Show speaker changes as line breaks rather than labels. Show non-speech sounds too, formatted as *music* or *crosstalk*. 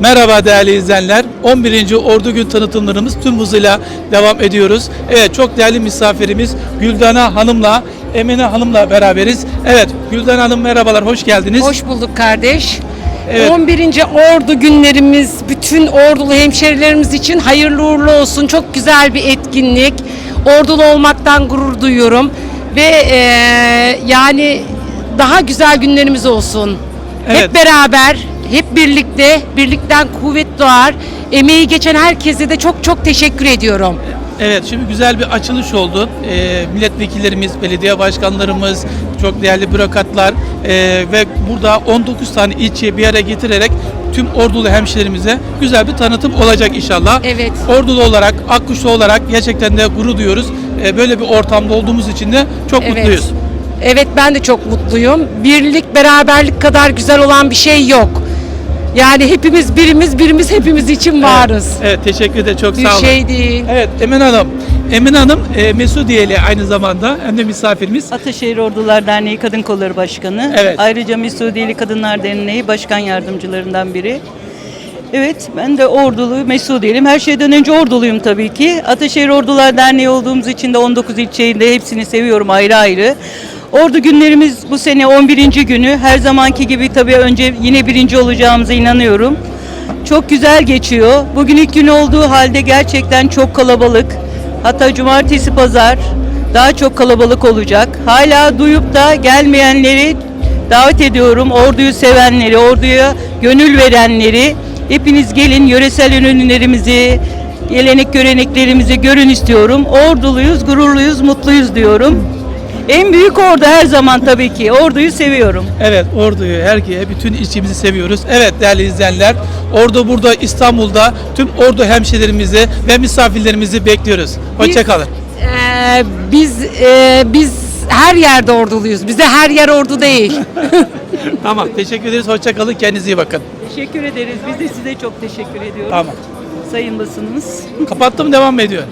Merhaba değerli izleyenler. 11. Ordu Gün tanıtımlarımız tüm hızıyla devam ediyoruz. Evet çok değerli misafirimiz Güldana Hanım'la Emine Hanım'la beraberiz. Evet Güldana Hanım merhabalar hoş geldiniz.
Hoş bulduk kardeş.
Evet.
11. Ordu günlerimiz bütün ordulu hemşerilerimiz için hayırlı uğurlu olsun. Çok güzel bir etkinlik. Ordulu olmaktan gurur duyuyorum. Ve eee, yani daha güzel günlerimiz olsun.
Evet.
Hep beraber, hep birlikte, birlikten kuvvet doğar. Emeği geçen herkese de çok çok teşekkür ediyorum.
Evet şimdi güzel bir açılış oldu. Ee, milletvekillerimiz, belediye başkanlarımız, çok değerli bürokratlar ee, ve burada 19 tane ilçeyi bir araya getirerek tüm ordulu hemşehrilerimize güzel bir tanıtım olacak inşallah.
Evet.
Ordulu olarak, Akkuşlu olarak gerçekten de gurur duyuyoruz. Ee, böyle bir ortamda olduğumuz için de çok
Evet.
mutluyuz.
Evet ben de çok mutluyum. Birlik, beraberlik kadar güzel olan bir şey yok. Yani hepimiz birimiz, birimiz hepimiz için varız.
Evet, evet, teşekkür ederim. Çok
Bir
sağ olun.
şey değil.
Evet Emin Hanım. Emin Hanım e, Mesudiyeli aynı zamanda hem de misafirimiz.
Ataşehir Ordular Derneği Kadın Kolları Başkanı.
Evet.
Ayrıca Mesudiyeli Kadınlar Derneği Başkan Yardımcılarından biri. Evet ben de ordulu, Mesudiyeliyim. Her şeyden önce orduluyum tabii ki. Ataşehir Ordular Derneği olduğumuz için de 19 ilçeyi hepsini seviyorum ayrı ayrı. Ordu günlerimiz bu sene 11. günü. Her zamanki gibi tabii önce yine birinci olacağımıza inanıyorum. Çok güzel geçiyor. Bugün ilk gün olduğu halde gerçekten çok kalabalık. Hatta cumartesi pazar daha çok kalabalık olacak. Hala duyup da gelmeyenleri davet ediyorum. Orduyu sevenleri, orduya gönül verenleri hepiniz gelin yöresel ürünlerimizi, gelenek göreneklerimizi görün istiyorum. Orduluyuz, gururluyuz, mutluyuz diyorum. En büyük ordu her zaman tabii ki. Orduyu seviyorum.
Evet Ordu'yu, herkese, bütün ilçemizi seviyoruz. Evet değerli izleyenler, Ordu burada İstanbul'da tüm Ordu hemşehrilerimizi ve misafirlerimizi bekliyoruz. Hoşçakalın.
Ee, biz e, biz her yerde orduluyuz. Bize her yer ordu değil. *laughs*
Tamam, teşekkür ederiz. Hoşçakalın. Kendinize iyi bakın.
Teşekkür ederiz. Biz de size çok teşekkür ediyoruz.
Tamam.
Sayın basınımız.
Kapattım, devam mı ediyor?